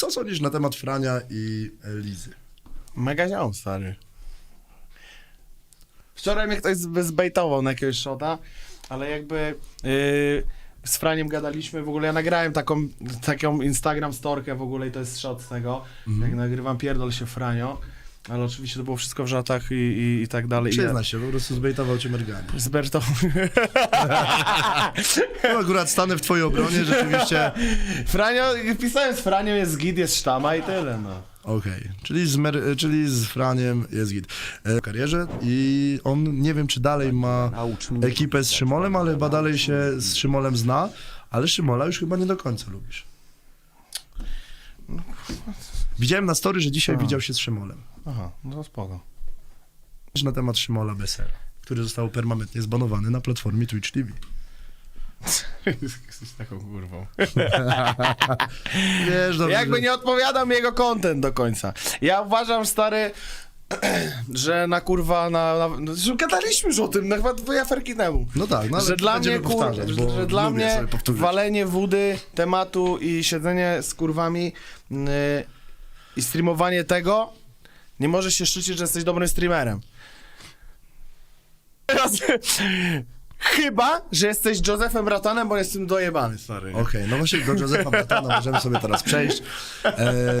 Co sądzisz na temat Frania i e, Lizy? Mega ziom, stary. Wczoraj mnie ktoś zbejtował na jakiegoś shota, ale jakby yy, z Franiem gadaliśmy, w ogóle ja nagrałem taką, taką Instagram storkę w ogóle i to jest shot z tego, jak nagrywam pierdol się Franio, ale oczywiście to było wszystko w żartach i, i, i tak dalej. I ja- Przyznaj się, po prostu zbejtował cię merganie. z Bertą. No akurat stanę w twojej obronie, rzeczywiście. Franio, pisałem z Franio, jest git, jest sztama i tyle, no. Okej, czyli, z mer- czyli z Franiem jest git. E, w karierze i on nie wiem, czy dalej ma mnie. ekipę z Szymolem, ale chyba dalej się z Szymolem zna, ale Szymola już chyba nie do końca lubisz. Widziałem na story, że dzisiaj A. widział się z Szymolem. Aha, no spoko. Na temat Szymola Besera, który został permanentnie zbanowany na platformie Twitch TV. Jesteś taką kurwą. Wiesz, dobrze, Jakby że- nie odpowiadał mi jego content do końca. Ja uważam, stary, że na kurwa, na, na, no, że gadaliśmy już o tym, na chyba dwie aferki temu. No tak, no ale że dla będziemy mnie, kur, powtarzać, bo że dla lubię mnie sobie powtórzyć. walenie wody, tematu i siedzenie z kurwami yy, i streamowanie tego, nie możesz się szczycić, że jesteś dobrym streamerem. Teraz, chyba, że jesteś Josephem Ratanem, bo jestem dojebany, stary. Okej, no właśnie do Józefa Bratana możemy sobie teraz przejść. E,